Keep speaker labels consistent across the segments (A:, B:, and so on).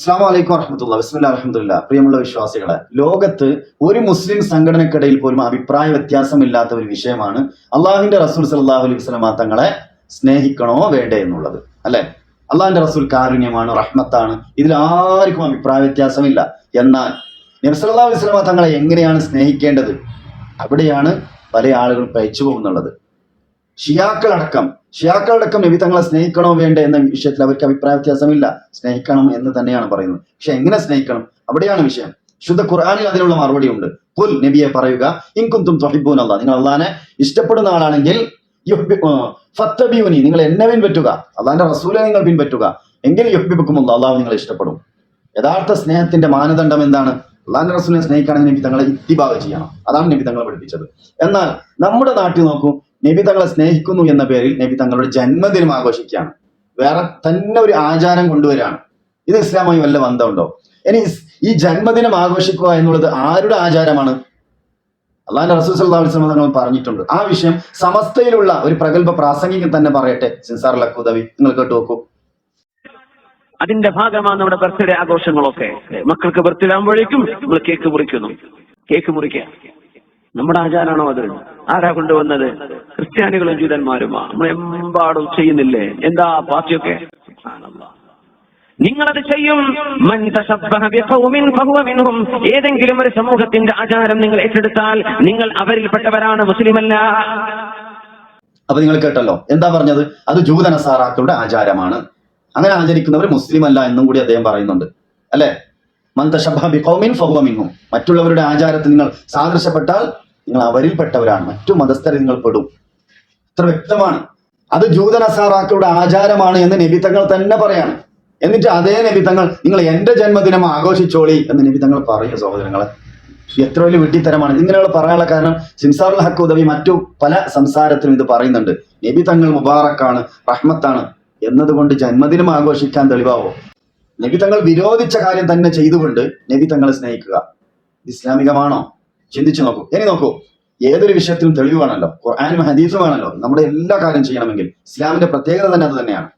A: അസ്സാം വലൈക്കും വറഹമത്തുള്ള ബിസ്മില്ല അലഹമുല്ല പ്രിയമുള്ള വിശ്വാസികളെ ലോകത്ത് ഒരു മുസ്ലിം സംഘടനക്കിടയിൽ പോലും അഭിപ്രായ വ്യത്യാസമില്ലാത്ത ഒരു വിഷയമാണ് അള്ളാഹുവിന്റെ റസൂൽ സല്ലാഹു അലൈഹി വസ്ലമ തങ്ങളെ സ്നേഹിക്കണോ വേണ്ടേ എന്നുള്ളത് അല്ലെ? അള്ളാഹിന്റെ റസൂൽ കാരുണ്യമാണ് റഹ്മത്താണ്. ഇതിൽ ആർക്കും അഭിപ്രായ വ്യത്യാസമില്ല. എന്നാൽ നബ്സല്ലാ അലൈഹി വസ്ലമ തങ്ങളെ എങ്ങനെയാണ് സ്നേഹിക്കേണ്ടത്? അവിടെയാണ് പല ആളുകളും പയച്ചു പോകുന്നുള്ളത്. ഷിയാക്കളടക്കം ഷിയാക്കളടക്കം നബി തങ്ങളെ സ്നേഹിക്കണോ വേണ്ടേ എന്ന വിഷയത്തിൽ അവർക്ക് അഭിപ്രായ വ്യത്യാസമില്ല. സ്നേഹിക്കണം എന്ന് തന്നെയാണ് പറയുന്നത്. പക്ഷെ എങ്ങനെ സ്നേഹിക്കണം? അവിടെയാണ് വിഷയം. ശുദ്ധ ഖുർആാനിൽ അതിനുള്ള മറുപടി ഉണ്ട് പുൽ നബിയെ പറയുക ഇൻകുന്തും തൊഹിബൂൻ അല്ല നിങ്ങൾ അള്ളഹാനെ ഇഷ്ടപ്പെടുന്ന ആളാണെങ്കിൽ ഫത്തബിയുനി നിങ്ങൾ എന്നെ പിൻപറ്റുക. അള്ളാന്റെ റസൂലെ നിങ്ങൾ പിൻപറ്റുക. എങ്കിൽ യുഹ്ബിബുക്കുമുള്ള അള്ളാഹു നിങ്ങളെ ഇഷ്ടപ്പെടും. യഥാർത്ഥ സ്നേഹത്തിന്റെ മാനദണ്ഡം എന്താണ്? അള്ളാന്റെ റസൂലിനെ സ്നേഹിക്കുകയാണെങ്കിൽ നബി തങ്ങളെ ഇത്തിബാഗ് ചെയ്യണം. അതാണ് നബി തങ്ങളെ പഠിപ്പിച്ചത്. എന്നാൽ നമ്മുടെ നാട്ടിൽ നോക്കൂ നബി തങ്ങളെ സ്നേഹിക്കുന്നു എന്ന പേരിൽ നബി തങ്ങളുടെ ജന്മദിനം ആഘോഷിക്കുകയാണ്. വേറെ തന്നെ ഒരു ആചാരം കൊണ്ടുവരികയാണ്. ഇത് ഇസ്ലാമായി വല്ല ബന്ധമുണ്ടോ? ഇനി ഈ ജന്മദിനം ആഘോഷിക്കുക എന്നുള്ളത് ആരുടെ ആചാരമാണ്? അള്ളാഹിന്റെ റസൂൽ അലൈഹി വസല്ലം തങ്ങൾ പറഞ്ഞിട്ടുണ്ട്. ആ വിഷയം സമസ്തയിലുള്ള ഒരു പ്രഗത്ഭ പ്രാസംഗികൻ തന്നെ പറയട്ടെ സിൻസാർ ലക്കുദവി നിങ്ങൾ കേട്ടു നോക്കൂ.
B: അതിന്റെ ഭാഗമാണ് നമ്മുടെ ബർത്ത്ഡേ ആഘോഷങ്ങളൊക്കെ. മക്കൾക്ക് ബർത്ത്ഡേ ആകുമ്പോഴേക്കും നമ്മൾ കേക്ക് മുറിക്കുന്നു. കേക്ക് മുറിക്കുക. നമ്മുടെ ആചാരമാണോ അത്? ആരാ കൊണ്ടുവന്നത്? ക്രിസ്ത്യാനികളും ജൂതന്മാരുമാ. നമ്മൾ എമ്പാടും ചെയ്യുന്നില്ലേ? എന്താ പാർട്ടിയൊക്കെ. നിങ്ങളത് ചെയ്യും. ഏതെങ്കിലും ഒരു സമൂഹത്തിന്റെ ആചാരം നിങ്ങൾ ഏറ്റെടുത്താൽ നിങ്ങൾ അവരിൽപ്പെട്ടവരാണ് മുസ്ലിമല്ല.
A: അപ്പൊ നിങ്ങൾ കേട്ടല്ലോ. എന്താ പറഞ്ഞത്? അത് ജൂതനസാറാക്കളുടെ ആചാരമാണ്. അങ്ങനെ ആചരിക്കുന്നവർ മുസ്ലിം അല്ല എന്നും കൂടി അദ്ദേഹം പറയുന്നുണ്ട്. അല്ലെ? മന്ദശബിൻ ഫഹുമിൻഹും മറ്റുള്ളവരുടെ ആചാരത്തിൽ നിങ്ങൾ സാദൃശ്യപ്പെട്ടാൽ നിങ്ങൾ അവരിൽപ്പെട്ടവരാണ് മറ്റു മതസ്ഥരെ നിങ്ങൾ പെടും. ഇത്ര വ്യക്തമാണ്. അത് ജൂതനസാറാക്കളുടെ ആചാരമാണ് എന്ന് നബിത്തങ്ങൾ തന്നെ പറയാണ്. എന്നിട്ട് അതേ നബിത്തങ്ങൾ നിങ്ങൾ എന്റെ ജന്മദിനം ആഘോഷിച്ചോളി എന്ന് നബിത്തങ്ങൾ പറയും സഹോദരങ്ങളെ. എത്ര വലിയ വിട്ടിത്തരമാണ് ഇങ്ങനെയുള്ള പറയാനുള്ള കാരണം സിംസാറുൽ ഹക്ക് ഉദവി മറ്റു പല സംസാരത്തിലും ഇത് പറയുന്നുണ്ട്. നബി തങ്ങൾ മുബാറക്കാണ് റഹ്മത്താണ്. എന്നതുകൊണ്ട് ജന്മദിനം ആഘോഷിക്കാൻ തെളിവാവോ? നബി തങ്ങൾ വിരോധിച്ച കാര്യം തന്നെ ചെയ്തുകൊണ്ട് നബി തങ്ങളെ സ്നേഹിക്കുക. ഇസ്ലാമികമാണോ? ചിന്തിച്ചു നോക്കൂ. ഇനി നോക്കൂ. ഏതൊരു വിഷയത്തിലും തെളിവ് വേണമല്ലോ ഖുർആാനും ഹദീസും വേണമല്ലോ നമ്മുടെ എല്ലാ കാര്യം ചെയ്യണമെങ്കിൽ ഇസ്ലാമിന്റെ പ്രത്യേകത തന്നെ അത് തന്നെയാണ്.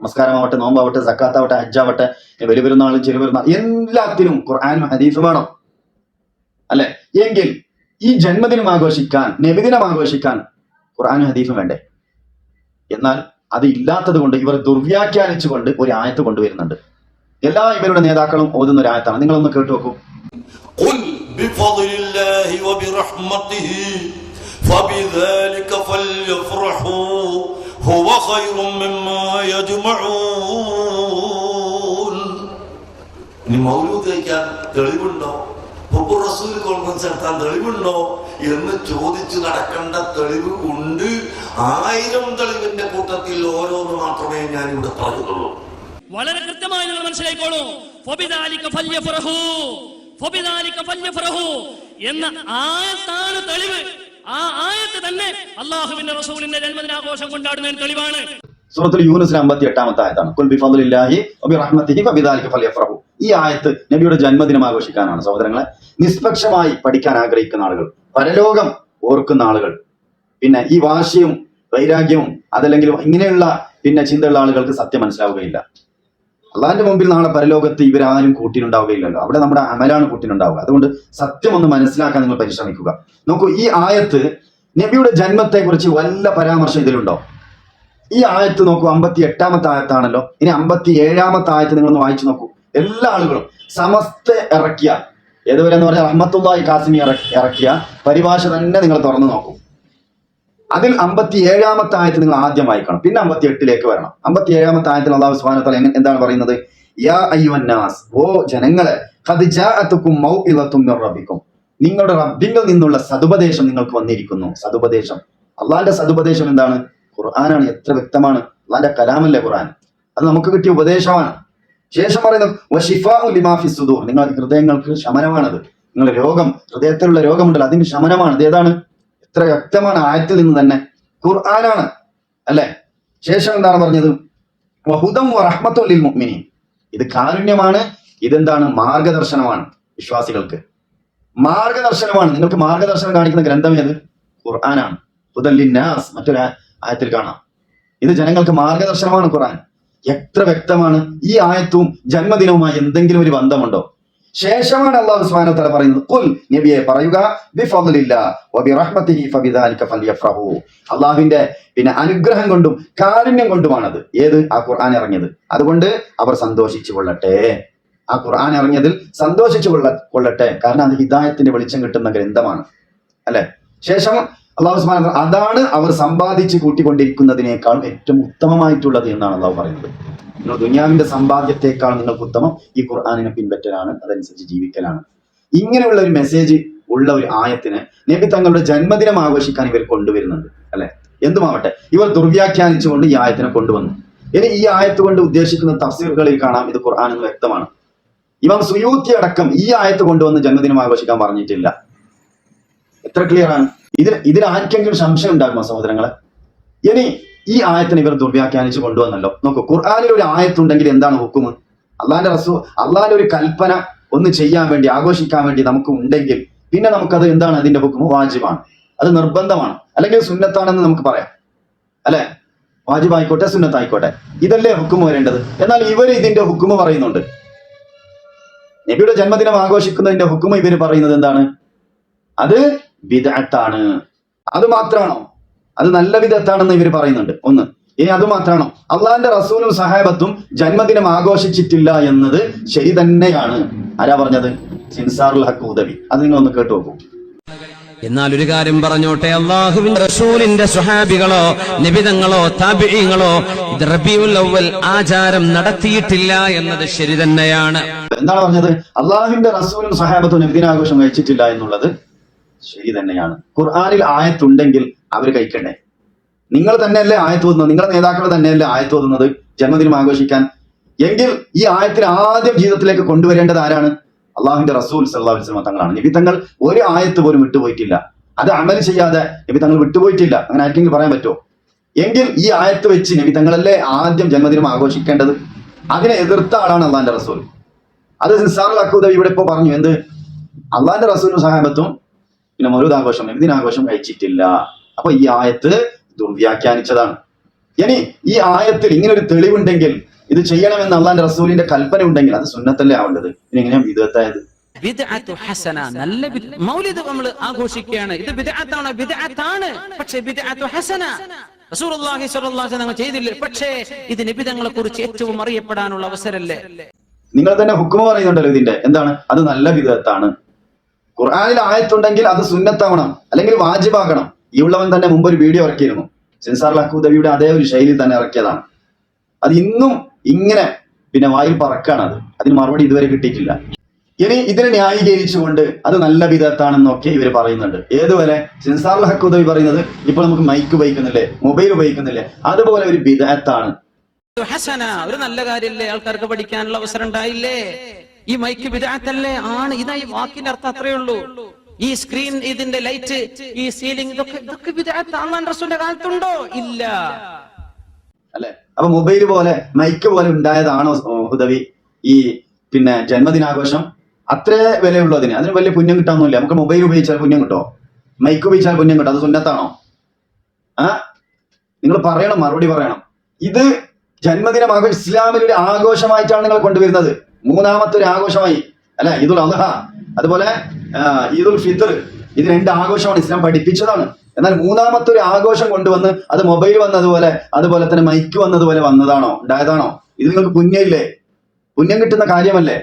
A: നമസ്കാരമാവട്ടെ നോമ്പാവട്ടെ സക്കാത്താവട്ടെ ഹജ്ജാവട്ടെ വലിയ പെരുന്നാളും ചെറിയ പെരുന്നാൾ എല്ലാത്തിനും ഖുർആാനും ഹദീസും വേണം. അല്ലെ? എങ്കിൽ ഈ ജന്മദിനം ആഘോഷിക്കാൻ നബിദിനം ആഘോഷിക്കാൻ ഖുർആാനും ഹദീഫും വേണ്ടേ? എന്നാൽ അത് ഇല്ലാത്തത് കൊണ്ട് ഇവർ ദുർവ്യാഖ്യാനിച്ചുകൊണ്ട് ഒരു ആയത്ത് കൊണ്ടുവരുന്നുണ്ട്. എല്ലാ ഇവരുടെ നേതാക്കളും ഓതുന്ന ഒരു ആയത്താണ്. നിങ്ങളൊന്ന് കേട്ടു നോക്കൂ.
C: ഇനി തെളിവുണ്ടോ? റസൂൽ കോൺഫറൻസ് നടത്താൻ തെളിവുണ്ടോ? എന്ന് ചോദിച്ചു നടക്കേണ്ട തെളിവ് ഉണ്ട്. ആയിരം തെളിവിന്റെ കൂട്ടത്തിൽ ഓരോന്ന് മാത്രമേ ഞാൻ ഇവിടെ പറഞ്ഞുള്ളൂ.
D: വളരെ കൃത്യമായി നിങ്ങൾ മനസ്സിലായിക്കോളൂ. എന്ന ആയത്താണ് തെളിവ്. ആ ആയത്ത് തന്നെ അള്ളാഹുവിന്റെ റസൂലിന്റെ ജന്മദിനാഘോഷം കൊണ്ടാടുന്നതിന് തെളിവാണ്.
A: സൂറത്തുൽ യൂനസ് അമ്പത്തി എട്ടാമത്തെ ആയത്താണ് ഈ ആയത്ത് നബിയുടെ ജന്മദിനം ആഘോഷിക്കാനാണ് സഹോദരങ്ങളെ. നിഷ്പക്ഷമായി പഠിക്കാൻ ആഗ്രഹിക്കുന്ന ആളുകൾ പരലോകം ഓർക്കുന്ന ആളുകൾ പിന്നെ ഈ വാശിയും വൈരാഗ്യവും അതല്ലെങ്കിൽ ഇങ്ങനെയുള്ള പിന്നെ ചിന്തയുള്ള ആളുകൾക്ക് സത്യം മനസ്സിലാവുകയില്ല. അള്ളാഹിന്റെ മുമ്പിൽ നാളെ പരലോകത്ത് ഇവരാരും കൂട്ടിനുണ്ടാവുകയില്ലല്ലോ. അവിടെ നമ്മുടെ അമലാണ് കൂട്ടിനുണ്ടാവുക. അതുകൊണ്ട് സത്യം ഒന്ന് മനസ്സിലാക്കാൻ നിങ്ങൾ പരിശ്രമിക്കുക. നോക്കൂ ഈ ആയത്ത് നബിയുടെ ജന്മത്തെ കുറിച്ച് വല്ല പരാമർശം ഇതിലുണ്ടോ? ഈ ആയത്ത് നോക്കൂ അമ്പത്തി എട്ടാമത്തെ ആയത്താണല്ലോ. ഇനി അമ്പത്തി ഏഴാമത്തെ ആയത്ത് നിങ്ങളൊന്ന് വായിച്ചു നോക്കൂ. എല്ലാ ആളുകളും സമസ്ത ഇറക്കിയ ഏതുവരെ എന്ന് പറഞ്ഞാൽ അഹമ്മത്തുള്ളി കാസിമി ഇറ- ഇറക്കിയ പരിഭാഷ തന്നെ നിങ്ങൾ തുറന്നു നോക്കൂ. അതിൽ അമ്പത്തി ഏഴാമത്തെ ആയത്ത് നിങ്ങൾ ആദ്യം വായിക്കണം. പിന്നെ അമ്പത്തി എട്ടിലേക്ക് വരണം. അമ്പത്തി ഏഴാമത്തെ ആയത്തിൽ അള്ളാഹു സുബാന എങ്ങനെ- എന്താണ് പറയുന്നത്? യാ ഓ ജനങ്ങളെ റബ്ബിക്കും. നിങ്ങളുടെ റബ്ബിങ്കിൽ നിന്നുള്ള സതുപദേശം നിങ്ങൾക്ക് വന്നിരിക്കുന്നു. സതുപദേശം. അള്ളാഹിന്റെ സതുപദേശം എന്താണ്? ഖുർആനാണ് എത്ര വ്യക്തമാണ്. അള്ളാന്റെ കലാമല്ലേ ഖുർആൻ. അത് നമുക്ക് കിട്ടിയ ഉപദേശമാണ്. ശേഷം പറയുന്നു സുദൂർ. നിങ്ങളുടെ ഹൃദയങ്ങൾക്ക് ശമനമാണത്. നിങ്ങളുടെ രോഗം ഹൃദയത്തിലുള്ള രോഗമുണ്ടല്ലോ അതിന് ശമനമാണ് ഏതാണ്? എത്ര വ്യക്തമാണ് ആയത്തിൽ നിന്ന് തന്നെ. ഖുർആനാണ് അല്ലെ? ശേഷം എന്താണ് പറഞ്ഞത്? വഹുദം റഹ്മത്തുല്ലിൽ മുഅ്മിനീൻ. ഇത് കാരുണ്യമാണ് ഇതെന്താണ്? മാർഗദർശനമാണ് വിശ്വാസികൾക്ക്. മാർഗദർശനമാണ്. നിങ്ങൾക്ക് മാർഗദർശനം കാണിക്കുന്ന ഗ്രന്ഥം ഏത്? ഖുർആനാണ്. ഹുദല്ലിന്നാസ് മറ്റൊരു ആയത്തിൽ കാണാം. ഇത് ജനങ്ങൾക്ക് മാർഗദർശനമാണ് ഖുർആൻ. എത്ര വ്യക്തമാണ് ഈ ആയത്തും ജന്മദിനവുമായി എന്തെങ്കിലും ഒരു ബന്ധമുണ്ടോ? ശേഷമാണ് അള്ളാഹു സുബ്ഹാനഹു വ തആല പറയുന്നത് ഖുൽ നബിയെ പറയുക അള്ളാഹുവിന്റെ പിന്നെ അനുഗ്രഹം കൊണ്ടും കാരുണ്യം കൊണ്ടുമാണത്. ഏത്? ആ ഖുർആൻ ഇറങ്ങിയത്. അതുകൊണ്ട് അവർ സന്തോഷിച്ചു കൊള്ളട്ടെ. ആ ഖുർആൻ ഇറങ്ങിയതിൽ സന്തോഷിച്ചു കൊള്ള കൊള്ളട്ടെ. കാരണം അത് ഹിദായത്തിന്റെ വെളിച്ചം കിട്ടുന്ന ഗ്രന്ഥമാണ്. അല്ലെ? ശേഷം അള്ളാഹു സുബ്ഹാനഹു അതാണ് അവർ സമ്പാദിച്ച് കൂട്ടിക്കൊണ്ടിരിക്കുന്നതിനേക്കാൾ ഏറ്റവും ഉത്തമമായിട്ടുള്ളത് എന്നാണ് അള്ളാഹു പറയുന്നത്. നിങ്ങൾ ദുനിയാവിന്റെ സമ്പാദ്യത്തെക്കാൾ നിങ്ങൾക്ക് ഉത്തമം ഈ ഖുർആാനിനെ പിൻപറ്റലാണ് അതനുസരിച്ച് ജീവിക്കലാണ്. ഇങ്ങനെയുള്ള ഒരു മെസ്സേജ് ഉള്ള ഒരു ആയത്തിന് നബി തങ്ങളുടെ ജന്മദിനം ആഘോഷിക്കാൻ ഇവർ കൊണ്ടുവരുന്നുണ്ട് അല്ലെ? എന്തുമാവട്ടെ ഇവർ ദുർവ്യാഖ്യാനിച്ചുകൊണ്ട് ഈ ആയത്തിനെ കൊണ്ടുവന്നു. ഇനി ഈ ആയത്ത് കൊണ്ട് ഉദ്ദേശിക്കുന്ന തഫ്സീറുകളിൽ കാണാം ഇത് ഖുർആൻ എന്ന് വ്യക്തമാണ്. ഇമാം സുയൂത്തി അടക്കം ഈ ആയത്ത് കൊണ്ടുവന്ന് ജന്മദിനം ആഘോഷിക്കാൻ പറഞ്ഞിട്ടില്ല. എത്ര ക്ലിയർ ആണ്? ഇതിൽ ഇതിൽ ആർക്കെങ്കിലും സംശയം ഉണ്ടാകുമോ സഹോദരങ്ങളെ? ഇനി ഈ ആയത്തിനെ ഇവർ ദുർവ്യാഖ്യാനിച്ച് കൊണ്ടുവന്നല്ലോ. നോക്കൂ ഖുർആാനിൽ ഒരു ആയത്തുണ്ടെങ്കിൽ എന്താണ് ഹുക്കുമ്? അള്ളാന്റെ റസൂ അള്ളാന്റെ ഒരു കൽപ്പന ഒന്ന് ചെയ്യാൻ വേണ്ടി ആഘോഷിക്കാൻ വേണ്ടി നമുക്ക് ഉണ്ടെങ്കിൽ പിന്നെ നമുക്കത് എന്താണ് അതിന്റെ ഹുക്കുമ്? വാജിബാണ്. അത് നിർബന്ധമാണ്. അല്ലെങ്കിൽ സുന്നത്താണെന്ന് നമുക്ക് പറയാം. അല്ലെ? വാജിബായിക്കോട്ടെ സുന്നത്തായിക്കോട്ടെ. ഇതല്ലേ ഹുക്കുമ് വരേണ്ടത്? എന്നാൽ ഇവർ ഇതിന്റെ ഹുക്കുമ് പറയുന്നുണ്ട്. നബിയുടെ ജന്മദിനം ആഘോഷിക്കുന്നതിന്റെ ഹുക്കുമ് ഇവർ പറയുന്നത് എന്താണ്? അത് വിദഗ്ധാണ് അത് മാത്രമാണോ? അത് നല്ല വിധത്താണെന്ന് ഇവർ പറയുന്നുണ്ട്. ഒന്ന് ഇനി അത് മാത്രമാണോ? അള്ളാഹിന്റെ റസൂലും സഹാബത്തും ജന്മദിനം ആഘോഷിച്ചിട്ടില്ല എന്നത് ശരി തന്നെയാണ്. ആരാ പറഞ്ഞത്? സിൻസാറുൽ ഹക്ക് ഉദവി. അത് നിങ്ങൾ ഒന്ന് കേട്ടു നോക്കൂ.
E: എന്നാൽ ഒരു കാര്യം പറഞ്ഞോട്ടെ അള്ളാഹുവിന്റെ റസൂലിന്റെ സ്വഹാബികളോ നിബിതങ്ങളോ താപിഴങ്ങളോ റബിയുൽ അവൽ ആചാരം നടത്തിയിട്ടില്ല എന്നത് ശരി തന്നെയാണ്.
A: എന്താണ് പറഞ്ഞത്? അള്ളാഹുവിന്റെ റസൂലും സഹാബത്തും നബിദിനാഘോഷം കഴിച്ചിട്ടില്ല എന്നുള്ളത് ശരി തന്നെയാണ്. ഖുർആാനിൽ ആയത്തുണ്ടെങ്കിൽ അവർ കഴിക്കണ്ടേ? നിങ്ങൾ തന്നെയല്ലേ ആയത്ത് ഓതുന്നത്? നിങ്ങളുടെ നേതാക്കൾ തന്നെയല്ലേ ആയത്ത് ഓതുന്നത്? ജന്മദിനം ആഘോഷിക്കാൻ. എങ്കിൽ ഈ ആയത്തിന് ആദ്യം ജീവിതത്തിലേക്ക് കൊണ്ടുവരേണ്ടത് ആരാണ്? അള്ളാഹുവിന്റെ റസൂൽ സല്ലാഹു വസ്ലമ തങ്ങളാണ്. നിബിത്തങ്ങൾ തങ്ങൾ ഒരു ആയത്ത് പോലും വിട്ടുപോയിട്ടില്ല. അത് അമൽ ചെയ്യാതെ നിബിത്തങ്ങൾ തങ്ങൾ വിട്ടുപോയിട്ടില്ല. അങ്ങനെ ആർക്കെങ്കിലും പറയാൻ പറ്റുമോ? എങ്കിൽ ഈ ആയത്ത് വെച്ച് നിബിത്തങ്ങളല്ലേ തങ്ങളല്ലേ ആദ്യം ജന്മദിനം ആഘോഷിക്കേണ്ടത്? അതിനെ എതിർത്ത ആളാണ് അള്ളാഹിന്റെ റസൂൽ. അത് നിസാറുൽ അക്കൂദ ഇവിടെ ഇപ്പോ പറഞ്ഞു. എന്ത്? അള്ളാഹിന്റെ റസൂലും സഹാബത്തും പിന്നെ മൗലൂദ് ആഘോഷം നബിദിനാഘോഷം കഴിച്ചിട്ടില്ല. അപ്പൊ ഈ ആയത്ത് ദുർവ്യാഖ്യാനിച്ചതാണ്. ഇനി ഈ ആയത്തിൽ ഇങ്ങനെ ഒരു തെളിവുണ്ടെങ്കിൽ ഇത് ചെയ്യണമെന്ന് അള്ളാന്റെ റസൂലിന്റെ കൽപ്പന ഉണ്ടെങ്കിൽ അത് സുന്നത്തല്ലേ ആവേണ്ടത്? ഇനി എങ്ങനെയാണ് വിധത്തായത്
E: ഹസന നല്ല മൗലിദ് നമ്മൾ ആഘോഷിക്കുകയാണ്. ഇത് ബിദ്അത്താണ് ബിദ്അത്താണ്. പക്ഷേ ബിദ്അത്തു ഹസന. റസൂലുള്ളാഹി സ്വല്ലല്ലാഹു അലൈഹി വസല്ലം ചെയ്തില്ല? പക്ഷേ ഇത് നിബിതങ്ങളെ കുറിച്ച് ഏറ്റവും അറിയപ്പെടാനുള്ള അവസരല്ലേ
A: നിങ്ങൾ തന്നെ ഹുക്കുമ പറയുന്നുണ്ടല്ലോ ഇതിന്റെ. എന്താണ്? അത് നല്ല വിധത്താണ് ഖുർആാനിൽ ആയത്തുണ്ടെങ്കിൽ അത് സുന്നത്താവണം അല്ലെങ്കിൽ വാജിബാക്കണം. ഈ ഉള്ളവൻ തന്നെ മുമ്പ് ഒരു വീഡിയോ ഇറക്കിയിരുന്നു. സെൻസാർ ലഹൂദവിയുടെ അതേ ഒരു ശൈലി തന്നെ ഇറക്കിയതാണ്. അത് ഇന്നും ഇങ്ങനെ പിന്നെ വായിൽ പറക്കാണ് അത്. അതിന് മറുപടി ഇതുവരെ കിട്ടിയിട്ടില്ല. ഇനി ഇതിനെ ന്യായീകരിച്ചുകൊണ്ട് അത് നല്ല വിധത്താണെന്നൊക്കെ ഇവർ പറയുന്നുണ്ട്. ഏതുവരെ സെൻസാർ ഹക്കുദവി പറയുന്നത് ഇപ്പോൾ നമുക്ക് മൈക്ക് ഉപയോഗിക്കുന്നില്ലേ? മൊബൈൽ ഉപയോഗിക്കുന്നില്ലേ? അതുപോലെ ഒരു വിധത്താണ്.
E: ഒരു നല്ല കാര്യമില്ലേ ആൾക്കാർക്ക് പഠിക്കാനുള്ള അവസരം ഉണ്ടായില്ലേ? ഈ മൈക്ക് വിദാത്തല്ലേ ആണ്. ഇതാ ഈ വാക്കിന്റെ അർത്ഥം അത്രേ ഉള്ളൂ. ഈ സ്ക്രീൻ ഇതിന്റെ ലൈറ്റ് ഈ സീലിംഗ് ഇതൊക്കെ ഇതൊക്കെ അള്ളാഹുവിന്റെ റസൂലിന്റെ കാലത്തുണ്ടോ? ഇല്ല.
A: അല്ലെ? അപ്പൊ മൊബൈൽ പോലെ മൈക്ക് പോലെ ഉണ്ടായതാണോ ഹുദവി ഈ പിന്നെ ജന്മദിനാഘോഷം. അത്രേ വിലയുള്ളൂ അതിന് അതിന് വലിയ പുണ്യം കിട്ടാനൊന്നുമില്ല. നമുക്ക് മൊബൈൽ ഉപയോഗിച്ചാൽ പുണ്യം കിട്ടോ? മൈക്ക് ഉപയോഗിച്ചാൽ പുണ്യം കിട്ടും? അത് സുന്നത്താണോ? ആ? നിങ്ങൾ പറയണം. മറുപടി പറയണം. ഇത് ജന്മദിനം ആഘോഷം ഇസ്ലാമിൽ ആഘോഷമായിട്ടാണ് നിങ്ങൾ കൊണ്ടുവരുന്നത്. മൂന്നാമത്തെ ഒരു ആഘോഷമായി അല്ലെ? ഈദുൽ അദ്ഹ. അതുപോലെ ഈദുൽ ഫിത്തർ ഇത് രണ്ട് ആഘോഷമാണ് ഇസ്ലാം പഠിപ്പിച്ചതാണ്. എന്നാൽ മൂന്നാമത്തെ ഒരു ആഘോഷം കൊണ്ടുവന്ന് അത് മൊബൈൽ വന്നതുപോലെ അതുപോലെ തന്നെ മൈക്ക് വന്നതുപോലെ വന്നതാണോ? ഉണ്ടായതാണോ? ഇത് നിങ്ങൾക്ക് പുണ്യമില്ലേ? പുണ്യം കിട്ടുന്ന കാര്യമല്ലേ?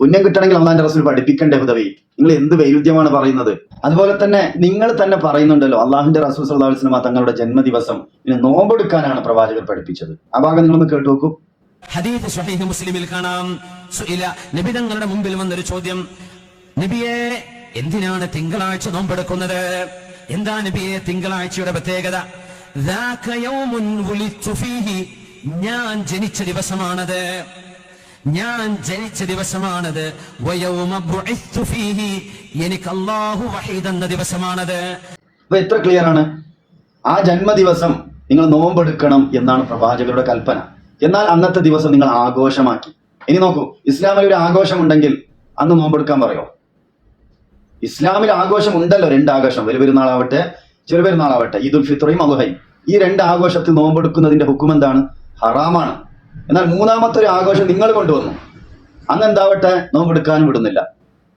A: പുണ്യം കിട്ടണമെങ്കിൽ അള്ളാന്റെ റസൂൽ പഠിപ്പിക്കണ്ടേ ഹുദവി നിങ്ങൾ എന്ത് വൈരുദ്ധ്യമാണ് പറയുന്നത്? അതുപോലെ തന്നെ നിങ്ങൾ തന്നെ പറയുന്നുണ്ടല്ലോ അള്ളാഹുന്റെ റസൂൽ അലൈഹി തങ്ങളുടെ ജന്മദിവസം. ഇനി നോമ്പെടുക്കാനാണ് പ്രവാചകർ പഠിപ്പിച്ചത്. ആ ഭാഗം നിങ്ങളൊന്ന് കേട്ടു നോക്കൂ.
E: ഹദീദ് ഷഹീഹ് മുസ്ലിമിൽ കാണാം. സുഇല നബി തങ്ങളുടെ മുമ്പിൽ വന്നൊരു ചോദ്യം. നബിയെ എന്തിനാണ് തിങ്കളാഴ്ച നോമ്പെടുക്കുന്നത്? എന്താ നബിയെ തിങ്കളാഴ്ചയുടെ പ്രത്യേകത? ഞാൻ ജനിച്ച ദിവസമാണത്. ഞാൻ ജനിച്ച ദിവസമാണത്. എനിക്ക് അള്ളാഹു വഹീദ് ദിവസമാണത്.
A: അപ്പൊ എത്ര ക്ലിയർ ആണ്? ആ ജന്മദിവസം നിങ്ങൾ നോമ്പെടുക്കണം എന്നാണ് പ്രവാചകരുടെ കൽപ്പന. എന്നാൽ അന്നത്തെ ദിവസം നിങ്ങൾ ആഘോഷമാക്കി. ഇനി നോക്കൂ ഇസ്ലാമിൽ ഒരു ആഘോഷം ഉണ്ടെങ്കിൽ അന്ന് നോമ്പെടുക്കാൻ പറയോ? ഇസ്ലാമിൽ ആഘോഷം ഉണ്ടല്ലോ രണ്ട് ആഘോഷം. വലിയ പെരുന്നാളാവട്ടെ ചെറു പെരുന്നാളാവട്ടെ ഈദുൽ ഫിത്രയും അലുഹയും ഈ രണ്ട് ആഘോഷത്തിൽ നോമ്പെടുക്കുന്നതിന്റെ ഹുക്കും എന്താണ്? ഹറാമാണ്. എന്നാൽ മൂന്നാമത്തെ ഒരു ആഘോഷം നിങ്ങൾ കൊണ്ടുവന്നു. അന്ന് എന്താവട്ടെ? നോമ്പെടുക്കാനും വിടുന്നില്ല.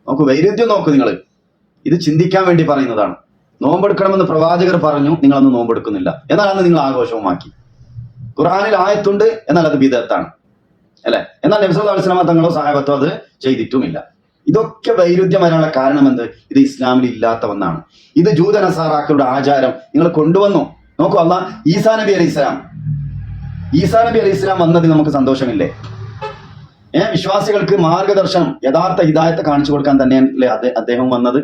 A: നോക്കൂ വൈരുദ്ധ്യം നോക്കൂ നിങ്ങൾ. ഇത് ചിന്തിക്കാൻ വേണ്ടി പറയുന്നതാണ്. നോമ്പെടുക്കണമെന്ന് പ്രവാചകർ പറഞ്ഞു നിങ്ങൾ അന്ന് നോമ്പെടുക്കുന്നില്ല. എന്നാൽ അന്ന് നിങ്ങൾ ആഘോഷവുമാക്കി. ഖുർആനിൽ ആയത്തുണ്ട് എന്നാൽ അത് ബിദത്താണ്. അല്ലെ? എന്നാൽ നബ്സല്ലാ അലിസ്ലാമ തങ്ങളോ സഹാബത്തോ അത് ചെയ്തിട്ടുമില്ല. ഇതൊക്കെ വൈരുദ്ധ്യം വരാനുള്ള കാരണം എന്ത്? ഇത് ഇസ്ലാമിൽ ഇല്ലാത്ത ഒന്നാണ്. ഇത് ജൂത നസാറാക്കളുടെ ആചാരം. നിങ്ങൾ കൊണ്ടുവന്നു. നോക്കൂ അല്ല ഈസാ നബി അലി ഇസ്ലാം ഈസാ നബി അലി ഇസ്ലാം വന്നതിൽ നമുക്ക് സന്തോഷമില്ലേ? ഏ വിശ്വാസികൾക്ക് മാർഗദർശനം യഥാർത്ഥ ഹിദായത്തെ കാണിച്ചു കൊടുക്കാൻ തന്നെയല്ലേ അദ്ദേ- അദ്ദേഹം വന്നത്?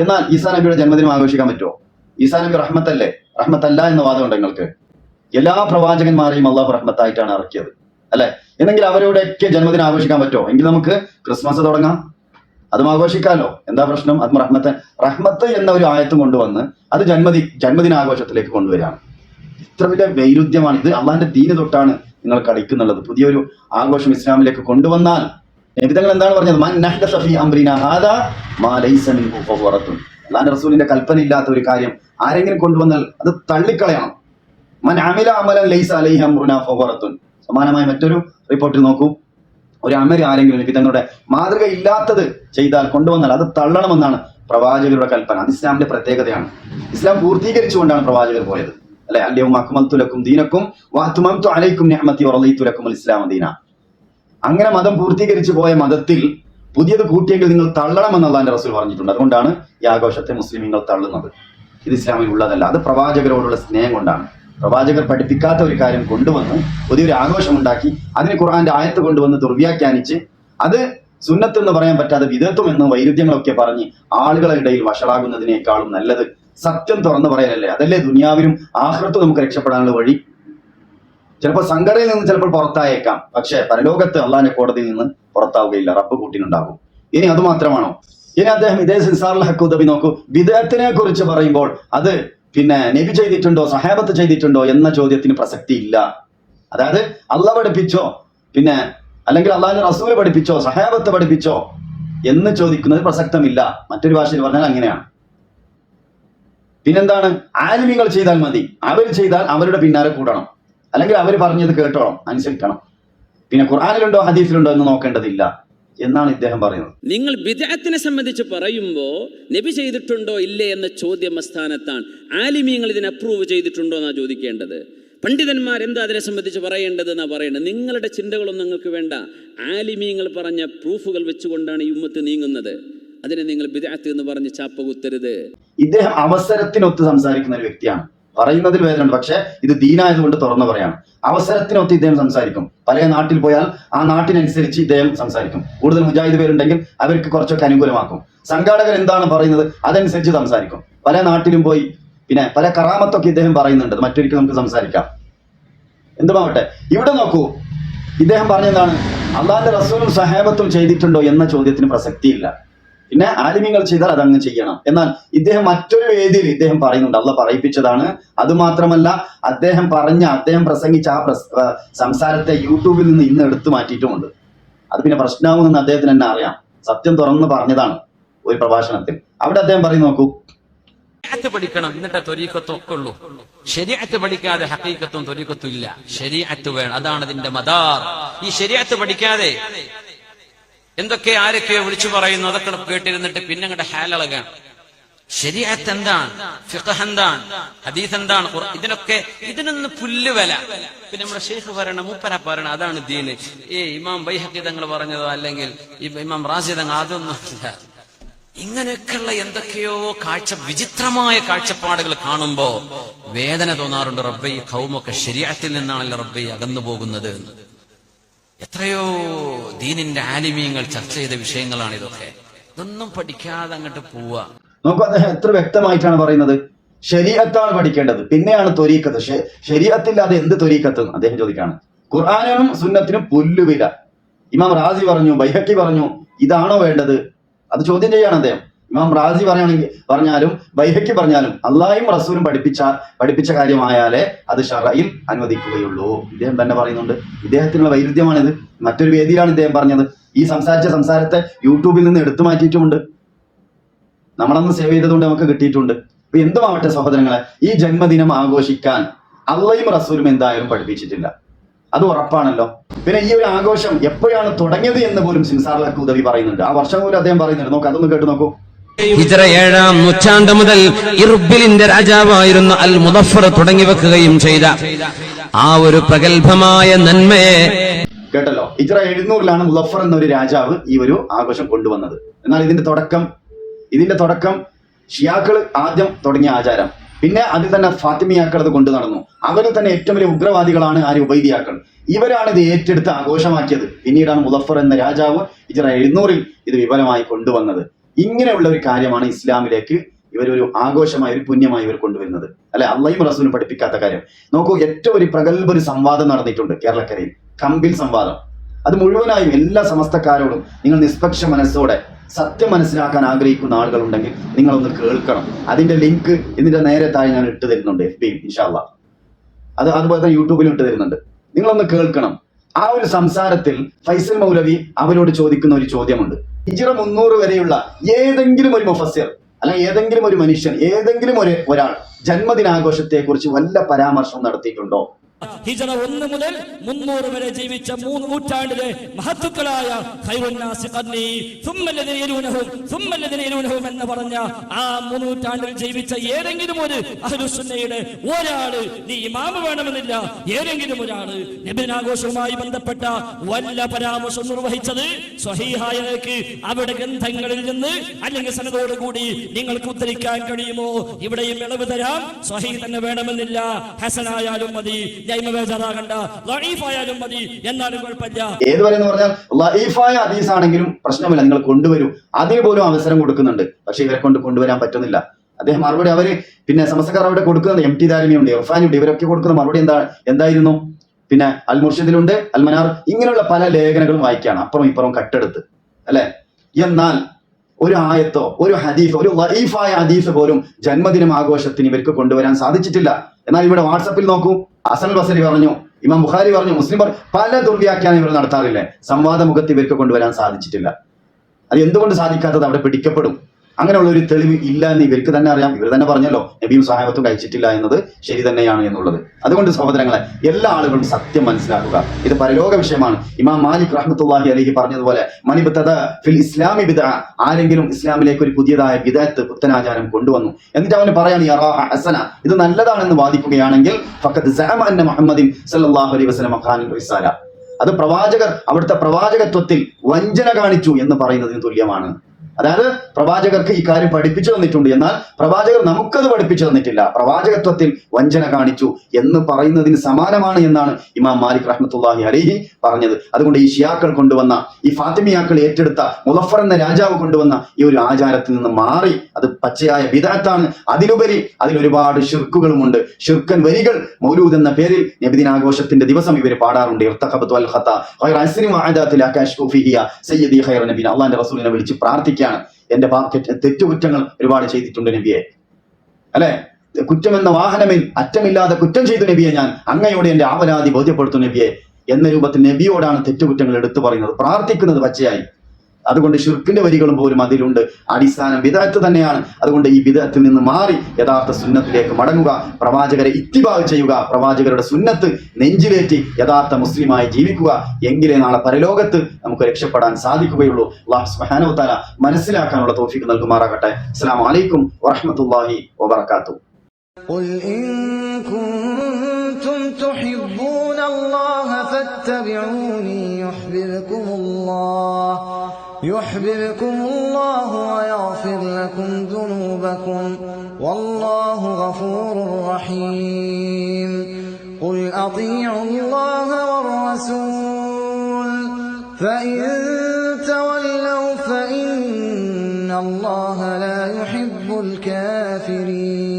A: എന്നാൽ ഈസാ നബിയുടെ ജന്മദിനം ആഘോഷിക്കാൻ പറ്റുമോ? ഈസാ നബി റഹ്മത്തല്ലേ? റഹ്മത്തല്ല എന്ന വാദമുണ്ട് നിങ്ങൾക്ക്? എല്ലാ പ്രവാചകന്മാരെയും അള്ളാഹു റഹ്മത്തായിട്ടാണ് ഇറക്കിയത്. അല്ലെ? എന്നെങ്കിൽ അവരോടൊക്കെ ജന്മദിനം ആഘോഷിക്കാൻ പറ്റുമോ? എങ്കിൽ നമുക്ക് ക്രിസ്മസ് തുടങ്ങാം. അതും ആഘോഷിക്കാമല്ലോ എന്താ പ്രശ്നം? അത് റഹ്മത്ത്. റഹ്മത്ത് എന്ന ഒരു ആയത്തും കൊണ്ടുവന്ന് അത് ജന്മദി ജന്മദിനാഘോഷത്തിലേക്ക് കൊണ്ടുവരികയാണ്. ഇത്ര വലിയ വൈരുദ്ധ്യമാണ് ഇത്. അള്ളാഹിന്റെ ദീന് തൊട്ടാണ് നിങ്ങൾ കളിക്കുന്നുള്ളത്. പുതിയൊരു ആഘോഷം ഇസ്ലാമിലേക്ക് കൊണ്ടുവന്നാൽ നബിതങ്ങൾ എന്താണ് പറഞ്ഞത്. അള്ളാഹിന്റെ റസൂലിന്റെ കൽപ്പന ഇല്ലാത്ത ഒരു കാര്യം ആരെങ്കിലും കൊണ്ടുവന്നാൽ അത് തള്ളിക്കളയണം. സമാനമായ മറ്റൊരു റിപ്പോർട്ടിൽ നോക്കൂ. ഒരു അമര് ആരെങ്കിലും നബി തങ്ങളുടെ മാതൃക ഇല്ലാത്തത് ചെയ്താൽ കൊണ്ടുവന്നാൽ അത് തള്ളണമെന്നാണ് പ്രവാചകരുടെ കൽപ്പന. അത് ഇസ്ലാമിന്റെ പ്രത്യേകതയാണ്. ഇസ്ലാം പൂർത്തീകരിച്ചുകൊണ്ടാണ് പ്രവാചകർ പോയത്. അല്ലെ? അല്യവും അക്മൽത്തുലക്കും ദീനക്കും വാത്തുമത്തു അലൈക്കും വറളീതുലക്കും അൽ ഇസ്ലാം ദീന. അങ്ങനെ മതം പൂർത്തീകരിച്ചു പോയ മതത്തിൽ പുതിയത് കൂട്ടിയെങ്കിൽ നിങ്ങൾ തള്ളണമെന്ന് അള്ളാന്റെ റസൂൽ പറഞ്ഞിട്ടുണ്ട്. അതുകൊണ്ടാണ് ഈ ആഘോഷത്തെ മുസ്ലിം നിങ്ങൾ തള്ളുന്നത്. ഇത് ഇസ്ലാമിൽ ഉള്ളതല്ല. അത് പ്രവാചകരോടുള്ള സ്നേഹം കൊണ്ടാണ്. പ്രവാചകർ പഠിപ്പിക്കാത്ത ഒരു കാര്യം കൊണ്ടുവന്ന് പുതിയൊരു ആഘോഷം ഉണ്ടാക്കി അതിന് ഖുർആന്റെ ആയത്ത് കൊണ്ടുവന്ന് ദുർവ്യാഖ്യാനിച്ച് അത് സുന്നത്ത് എന്ന് പറയാൻ പറ്റാതെ വിധത്വം എന്ന് വൈരുദ്ധ്യങ്ങളൊക്കെ പറഞ്ഞ് ആളുകളുടെ ഇടയിൽ വഷളാകുന്നതിനേക്കാളും നല്ലത് സത്യം തുറന്നു പറയലല്ലേ? അതല്ലേ ദുനിയാവിനും ആഹൃത്വം നമുക്ക് രക്ഷപ്പെടാനുള്ള വഴി? ചിലപ്പോൾ സംഘടനയിൽ നിന്ന് ചിലപ്പോൾ പുറത്തായേക്കാം. പക്ഷേ പരലോകത്ത് അള്ളാന്റെ കോടതിയിൽ നിന്ന് പുറത്താവുകയില്ല. റബ്ബ് കൂട്ടിനുണ്ടാകും. ഇനി അത് മാത്രമാണോ? ഇനി അദ്ദേഹം ഇതേ സിൻസാറുൽ ഹക്കുദബി നോക്കൂ. വിദേഹത്തിനെ കുറിച്ച് പറയുമ്പോൾ അത് പിന്നെ നബി ചെയ്തിട്ടുണ്ടോ സഹാബത്ത് ചെയ്തിട്ടുണ്ടോ എന്ന ചോദ്യത്തിന് പ്രസക്തി ഇല്ല അതായത് അള്ളാഹ് പഠിപ്പിച്ചോ പിന്നെ അല്ലെങ്കിൽ അള്ളാഹിന്റെ റസൂൽ പഠിപ്പിച്ചോ സഹാബത്ത് പഠിപ്പിച്ചോ എന്ന് ചോദിക്കുന്നത് പ്രസക്തമില്ല. മറ്റൊരു ഭാഷയിൽ പറഞ്ഞാൽ അങ്ങനെയാണ്. പിന്നെന്താണ്? ആലിമികൾ ചെയ്താൽ മതി. അവർ ചെയ്താൽ അവരുടെ പിന്നാലെ കൂടണം. അല്ലെങ്കിൽ അവർ പറഞ്ഞത് കേട്ടോണം അനുസരിക്കണം. പിന്നെ ഖുർആാനിലുണ്ടോ ഹദീസിലുണ്ടോ എന്ന് നോക്കേണ്ടതില്ല. എന്നാണ് ഇദ്ദേഹം പറയുന്നത്.
F: നിങ്ങൾ വിദേഹത്തിനെ സംബന്ധിച്ച് പറയുമ്പോൾ നബി ചെയ്തിട്ടുണ്ടോ ഇല്ലേ എന്ന ചോദ്യം അസ്ഥാനത്താണ്. ആലിമീങ്ങൾ ഇതിനെ അപ്രൂവ് ചെയ്തിട്ടുണ്ടോ എന്നാണ് ചോദിക്കേണ്ടത്. പണ്ഡിതന്മാർ എന്താ അതിനെ സംബന്ധിച്ച് പറയേണ്ടത് എന്നാ പറയേണ്ടത്? നിങ്ങളുടെ ചിന്തകളൊന്നും നിങ്ങൾക്ക് വേണ്ട. ആലിമീങ്ങൾ പറഞ്ഞ പ്രൂഫുകൾ വെച്ചുകൊണ്ടാണ് ഈ ഉമ്മത്ത് നീങ്ങുന്നത്. അതിനെ നിങ്ങൾ വിദേഹത്ത് എന്ന് പറഞ്ഞ് ചാപ്പ കുത്തരുത്
A: ഇദ്ദേഹം അവസരത്തിനൊത്ത് സംസാരിക്കുന്ന ഒരു വ്യക്തിയാണ്. പറയുന്നതിൽ വേദനയുണ്ട്. പക്ഷെ ഇത് ദീനായതുകൊണ്ട് തുറന്നു പറയാണ് അവസരത്തിനൊത്ത് ഇദ്ദേഹം സംസാരിക്കും. പല നാട്ടിൽ പോയാൽ ആ നാട്ടിനനുസരിച്ച് ഇദ്ദേഹം സംസാരിക്കും. കൂടുതൽ മുജാഹിദ് പേരുണ്ടെങ്കിൽ അവർക്ക് കുറച്ചൊക്കെ അനുകൂലമാക്കും. സംഘാടകർ എന്താണ് പറയുന്നത്? അതനുസരിച്ച് സംസാരിക്കും. പല നാട്ടിലും പോയി പിന്നെ പല കറാമത്തൊക്കെ ഇദ്ദേഹം പറയുന്നുണ്ട്. മറ്റൊരിക്കൽ നമുക്ക് സംസാരിക്കാം. എന്തുമാവട്ടെ? ഇവിടെ നോക്കൂ. ഇദ്ദേഹം പറഞ്ഞെന്താണ്? അള്ളാന്റെ റസൂലും സഹാബത്തും ചെയ്തിട്ടുണ്ടോ എന്ന ചോദ്യത്തിന് പ്രസക്തിയില്ല. പിന്നെ ആലിമ്യങ്ങൾ ചെയ്താൽ അതങ്ങ് ചെയ്യണം. എന്നാൽ ഇദ്ദേഹം മറ്റൊരു വേദിയിൽ ഇദ്ദേഹം പറയുന്നുണ്ട്. അള്ള പറയിപ്പിച്ചതാണ്. അതുമാത്രമല്ല അദ്ദേഹം പറഞ്ഞ അദ്ദേഹം പ്രസംഗിച്ച ആ സംസാരത്തെ യൂട്യൂബിൽ നിന്ന് ഇന്ന് എടുത്തു മാറ്റിയിട്ടുമുണ്ട്. അത് പിന്നെ പ്രശ്നമാകുമെന്ന് അദ്ദേഹത്തിന് തന്നെ അറിയാം. സത്യം തുറന്ന് പറഞ്ഞതാണ് ഒരു പ്രഭാഷണത്തിൽ. അവിടെ അദ്ദേഹം പറഞ്ഞു നോക്കൂ.
E: പഠിക്കണം എന്നിട്ട് തൊരീക്കത്തും ഒക്കെ ഉള്ളൂ ശരിയത്ത് പഠിക്കാതെ ഹക്കീക്കത്തും തൊരീക്കത്തും ഇല്ല. ശരിയത്ത് വേണം. അതാണ് അതിന്റെ മദാർ. ഈ ശരിയത്ത് പഠിക്കാതെ എന്തൊക്കെ ആരൊക്കെയോ വിളിച്ചു പറയുന്നു അതൊക്കെ കേട്ടിരുന്നിട്ട് പിന്നെ അങ്ങോട്ട് ഹാലളകാണ് ശരിയാത്ത് എന്താണ്? ഫിഖഹ് എന്താണ്? ഹദീസ് എന്താണ്? ഇതിനൊക്കെ ഇതിനൊന്ന് പുല്ല് വില. പിന്നെ നമ്മുടെ ഷെയ്ഖ് പറയണ മൂപ്പര പറയണ അതാണ് ദീന്. ഏ ഇമാം ബൈഹക്കി തങ്ങൾ പറഞ്ഞതോ അല്ലെങ്കിൽ ഇമാം റാസി തങ്ങൾ അതൊന്നും ഇല്ല ഇങ്ങനെയൊക്കെയുള്ള എന്തൊക്കെയോ കാഴ്ച വിചിത്രമായ കാഴ്ചപ്പാടുകൾ കാണുമ്പോ വേദന തോന്നാറുണ്ട് റബ്ബൈ കൗമൊക്കെ ശരിയാത്തിൽ നിന്നാണല്ലോ റബ്ബൈ അകന്നു പോകുന്നത്. എത്രയോ ദീനിന്റെ ആലിമീങ്ങൾ ചർച്ച ചെയ്ത വിഷയങ്ങളാണ് ഇതൊക്കെ ഇതൊന്നും പഠിക്കാതെ അങ്ങോട്ട് പോവുക
A: നോക്കൂ അദ്ദേഹം എത്ര വ്യക്തമായിട്ടാണ് പറയുന്നത്? ശരീരത്താണ് പഠിക്കേണ്ടത്. പിന്നെയാണ് ത്വരീക്കത്ത് ശരീരത്തില്ലാതെ എന്ത് ത്വരീക്കത്ത് എന്ന് അദ്ദേഹം ചോദിക്കാണ് ഖുർആാനും സുന്നത്തിനും പുല്ലുവില. ഇമാം റാസി പറഞ്ഞു ബൈഹക്കി പറഞ്ഞു ഇതാണോ വേണ്ടത്? അത് ചോദ്യം ചെയ്യാണ് അദ്ദേഹം. ഇമാം റാസി പറയുകയാണെങ്കിൽ പറഞ്ഞാലും ബൈഹക്കി പറഞ്ഞാലും അള്ളാഹിയും റസൂലും പഠിപ്പിച്ച പഠിപ്പിച്ച കാര്യമായാലേ അത് ഷറയിൽ അനുവദിക്കുകയുള്ളൂ. ഇദ്ദേഹം തന്നെ പറയുന്നുണ്ട്. ഇദ്ദേഹത്തിനുള്ള വൈരുദ്ധ്യമാണിത്. മറ്റൊരു വേദിയിലാണ് ഇദ്ദേഹം പറഞ്ഞത്. ഈ സംസാരിച്ച സംസാരത്തെ യൂട്യൂബിൽ നിന്ന് എടുത്തു മാറ്റിയിട്ടുമുണ്ട്. നമ്മളന്ന് സേവ് ചെയ്തതുകൊണ്ട് നമുക്ക് കിട്ടിയിട്ടുണ്ട്. അപ്പൊ എന്തുമാവട്ടെ സഹോദരങ്ങളെ ഈ ജന്മദിനം ആഘോഷിക്കാൻ അള്ളയും റസൂലും എന്തായാലും പഠിപ്പിച്ചിട്ടില്ല. അത് ഉറപ്പാണല്ലോ. പിന്നെ ഈ ഒരു ആഘോഷം എപ്പോഴാണ് തുടങ്ങിയത് എന്ന് പോലും സിംസാർ ഉദവി പറയുന്നുണ്ട്. ആ വർഷം പോലും അദ്ദേഹം പറയുന്നുണ്ട്. നോക്ക് അതൊന്ന് കേട്ട് നോക്കൂ.
E: ഹിജറ ഏഴാം നൂറ്റാണ്ട് മുതൽ ഇർബിലിന്റെ രാജാവായിരുന്ന അൽ മുദഫർ തുടങ്ങി വെക്കുകയും ചെയ്ത ആ ഒരു പ്രഗത്ഭമായ നന്മയെ
A: കേട്ടല്ലോ. ഇത്ര എഴുന്നൂറിലാണ് മുദഫർ എന്നൊരു രാജാവ് ഈ ഒരു ആഘോഷം കൊണ്ടുവന്നത്. എന്നാൽ ഇതിന്റെ തുടക്കം ഇതിന്റെ തുടക്കം ഷിയാക്കൾ ആദ്യം തുടങ്ങിയ ആചാരം. പിന്നെ അതിൽ തന്നെ ഫാത്തിമിയാക്കൾ അത് കൊണ്ടു നടന്നു. അവരിൽ തന്നെ ഏറ്റവും വലിയ ഉഗ്രവാദികളാണ് ആര്? ഉബൈദിയാക്കൾ. ഇവരാണ് ഇത് ഏറ്റെടുത്ത് ആഘോഷമാക്കിയത്. പിന്നീടാണ് മുദഫർ എന്ന രാജാവ് ഇജറ എഴുന്നൂറിൽ ഇത് വിപുലമായി കൊണ്ടുവന്നത്. ഇങ്ങനെയുള്ള ഒരു കാര്യമാണ് ഇസ്ലാമിലേക്ക് ഇവരൊരു ആഘോഷമായി ഒരു പുണ്യമായി ഇവർ കൊണ്ടുവരുന്നത്. അല്ലെ? അള്ളയും റസൂലും പഠിപ്പിക്കാത്ത കാര്യം. നോക്കൂ ഏറ്റവും ഒരു പ്രഗത്ഭ ഒരു സംവാദം നടന്നിട്ടുണ്ട് കേരളക്കരയിൽ. കമ്പിൽ സംവാദം. അത് മുഴുവനായും എല്ലാ സമസ്തക്കാരോടും നിങ്ങൾ നിഷ്പക്ഷ മനസ്സോടെ സത്യം മനസ്സിലാക്കാൻ ആഗ്രഹിക്കുന്ന ആളുകളുണ്ടെങ്കിൽ നിങ്ങളൊന്ന് കേൾക്കണം. അതിന്റെ ലിങ്ക് ഇതിന്റെ നേരെ താഴെ ഞാൻ ഇട്ട് തരുന്നുണ്ട് എഫ് ബി ഇൻഷാല്ല അത് അതുപോലെ തന്നെ യൂട്യൂബിലും ഇട്ട് തരുന്നുണ്ട്. നിങ്ങളൊന്ന് കേൾക്കണം. ആ ഒരു സംസാരത്തിൽ ഫൈസൽ മൗലവി അവരോട് ചോദിക്കുന്ന ഒരു ചോദ്യമുണ്ട്. ഹിജിറ മുന്നൂറ് വരെയുള്ള ഏതെങ്കിലും ഒരു മുഫസ്സിർ അല്ല ഏതെങ്കിലും ഒരു മനുഷ്യൻ ഏതെങ്കിലും ഒരു ഒരാൾ ജന്മദിനാഘോഷത്തെ കുറിച്ച് വല്ല പരാമർശം നടത്തിയിട്ടുണ്ടോ?
D: ഹിജറ ഒന്ന് മുതൽ മുന്നൂറ് വരെ ജീവിച്ച മൂന്ന് നൂറ്റാണ്ടിലെ മഹത്തുക്കളായ എന്ന് പറഞ്ഞ ആ മുന്നൂറ്റാണ്ടിൽ ജീവിച്ച ഏതെങ്കിലും ഒരു അഹലുസുന്നയുടെ ഒരാൾ നീ ഇമാമ വേണമെന്നില്ല. ഏതെങ്കിലും ഒരാൾ നബിനാഘോഷവുമായി ബന്ധപ്പെട്ട വല്ല പരാമർശം നിർവഹിച്ചത് സ്വഹീഹായക്ക് അവിടെ ഗ്രന്ഥങ്ങളിൽ നിന്ന് അല്ലെങ്കിൽ സനതോടുകൂടി നിങ്ങൾക്ക് ഉദ്ധരിക്കാൻ കഴിയുമോ? ഇവിടെയും ഇളവ് തരാം. സ്വഹീ തന്നെ വേണമെന്നില്ല. ഹസനായാലും മതി. കുഴപ്പമില്ല.
A: ഏതുവരെ എന്ന് പറഞ്ഞാൽ ലൈഫായ ഹദീസ് ആണെങ്കിലും പ്രശ്നമില്ല. നിങ്ങൾ കൊണ്ടുവരൂ. അതേപോലും പോലും അവസരം കൊടുക്കുന്നുണ്ട്. പക്ഷെ ഇവരെ കൊണ്ട് കൊണ്ടുവരാൻ പറ്റുന്നില്ല. അദ്ദേഹം മറുപടി അവർ പിന്നെ സമസ്തക്കാർ അവിടെ കൊടുക്കുന്നത് എം ടി ദാരിമിയുണ്ട് ഇർഫാനുണ്ട് ഇവരൊക്കെ കൊടുക്കുന്ന മറുപടി എന്താ എന്തായിരുന്നു? പിന്നെ അൽ മുർഷിദിലുണ്ട് അൽ ഇങ്ങനെയുള്ള പല ലേഖനങ്ങളും വായിക്കുകയാണ്. അപ്പുറം ഇപ്പുറം കട്ടെടുത്ത്. അല്ലെ? എന്നാൽ ഒരു ആയത്തോ ഒരു ഹദീഫ് ഒരു ലൈഫായ ഹദീഫ് പോലും ജന്മദിനം ആഘോഷത്തിന് ഇവർക്ക് കൊണ്ടുവരാൻ സാധിച്ചിട്ടില്ല. എന്നാൽ ഇവിടെ വാട്സപ്പിൽ നോക്കൂ. അസൻ ബസരി പറഞ്ഞു ഇമാം ബുഖാരി പറഞ്ഞു മുസ്ലിം പറഞ്ഞു പല ദുർവ്യാഖ്യാനം ഇവർ നടത്താറില്ലേ. സംവാദ മുഖത്ത് ഇവർക്ക് കൊണ്ടുവരാൻ സാധിച്ചിട്ടില്ല. അത് എന്തുകൊണ്ട് സാധിക്കാത്തത്? അവിടെ പിടിക്കപ്പെടും. അങ്ങനെയുള്ള ഒരു തെളിവ് ഇല്ല എന്ന് ഇവർക്ക് തന്നെ അറിയാം. ഇവർ തന്നെ പറഞ്ഞല്ലോ നബിയും സഹാബത്തും കഴിച്ചിട്ടില്ല എന്നത് ശരി തന്നെയാണ് എന്നുള്ളത്. അതുകൊണ്ട് സഹോദരങ്ങളെ എല്ലാ ആളുകളും സത്യം മനസ്സിലാക്കുക. ഇത് പരലോക വിഷയമാണ്. ഇമാം മാലിക് റഹ്മത്തുള്ളാഹി അലഹി പറഞ്ഞതുപോലെ മനിബത്തത ഫിൽ ഇസ്ലാമി ബിദ ആരെങ്കിലും ഇസ്ലാമിലേക്ക് ഒരു പുതിയതായ വിദഗ്ധ പുത്തനാചാരം കൊണ്ടുവന്നു. എന്നിട്ട് അവന് പറയാണ് യറാഹ ഹസന ഇത് നല്ലതാണെന്ന് വാദിക്കുകയാണെങ്കിൽ ഫക്കത്ത് സഅമ അന്ന മുഹമ്മദിൻ സല്ലാഹു അലൈഹി വസ്ലം ഖാനു അത് പ്രവാചകർ അവിടുത്തെ പ്രവാചകത്വത്തിൽ വഞ്ചന കാണിച്ചു എന്ന് പറയുന്നതിന് തുല്യമാണ്. അതായത് പ്രവാചകർക്ക് ഈ കാര്യം പഠിപ്പിച്ചു തന്നിട്ടുണ്ട്. എന്നാൽ പ്രവാചകർ നമുക്കത് പഠിപ്പിച്ചു തന്നിട്ടില്ല. പ്രവാചകത്വത്തിൽ വഞ്ചന കാണിച്ചു എന്ന് പറയുന്നതിന് സമാനമാണ് എന്നാണ് ഇമാം മാലിക് റഹ്മത്തുള്ളാഹി അലൈഹി പറഞ്ഞത്. അതുകൊണ്ട് ഈ ഷിയാക്കൾ കൊണ്ടുവന്ന ഈ ഫാത്തിമിയാക്കൾ ഏറ്റെടുത്ത മുലഫർ എന്ന രാജാവ് കൊണ്ടുവന്ന ഈ ഒരു ആചാരത്തിൽ നിന്ന് മാറി. അത് പച്ചയായ വിദഗ്ധാണ് അതിലുപരി അതിൽ ഒരുപാട് ഷിർക്കുകളുമുണ്ട് ഷിർക്കൻ വരികൾ മൗലൂദ് എന്ന പേരിൽ നബിദിനാഘോഷത്തിന്റെ ദിവസം ഇവർ പാടാറുണ്ട്. ഇർത്തഖബത്തു അൽ ഖത്ത. ഖൈറ അസ്രി ഫിഹിയ. സയ്യിദി ഖൈറ നബീന. അല്ലാഹുവിന്റെ റസൂലിനെ വിളിച്ച് പ്രാർത്ഥിക്കുകയാണ് എന്റെ തെറ്റുകുറ്റങ്ങൾ ഒരുപാട് ചെയ്തിട്ടുണ്ട് നബിയെ. അല്ലെ? കുറ്റമെന്ന വാഹനമിൽ അറ്റമില്ലാതെ കുറ്റം ചെയ്തു നബിയെ ഞാൻ. അങ്ങയോട് എന്റെ ആവലാതി ബോധ്യപ്പെടുത്തും നബിയെ. എന്ന രൂപത്തിൽ നബിയോടാണ് തെറ്റുകുറ്റങ്ങൾ എടുത്തു പറയുന്നത്. പ്രാർത്ഥിക്കുന്നത് പച്ചയായി. അതുകൊണ്ട് ഷിർക്കിന്റെ വരികളും പോലും അതിലുണ്ട് അടിസ്ഥാനം വിദഗ്ധ തന്നെയാണ് അതുകൊണ്ട് ഈ വിദഗ്ധത്തിൽ നിന്ന് മാറി യഥാർത്ഥ സുന്നത്തിലേക്ക് മടങ്ങുക പ്രവാചകരെ ഇത്തിബാഗ് ചെയ്യുക പ്രവാചകരുടെ സുന്നത്ത് നെഞ്ചിലേറ്റി യഥാർത്ഥ മുസ്ലിമായി ജീവിക്കുക എങ്കിലേ നാളെ പരലോകത്ത് നമുക്ക് രക്ഷപ്പെടാൻ സാധിക്കുകയുള്ളൂ അള്ളാഹു സുബ്ഹാനഹു വ തആല മനസ്സിലാക്കാനുള്ള തോഫിക്ക് നൽകുമാറാകട്ടെ അസ്സലാമു അലൈക്കും വറഹ്മത്തുള്ളാഹി വബറകാതുഹു
G: قل إن كنتم تحبون الله فاتبعوني يحببكم الله يحببكم الله ويغفر لكم ذنوبكم والله غفور رحيم. قل أطيعوا الله والرسول فإن تولوا فإن الله لا يحب الكافرين.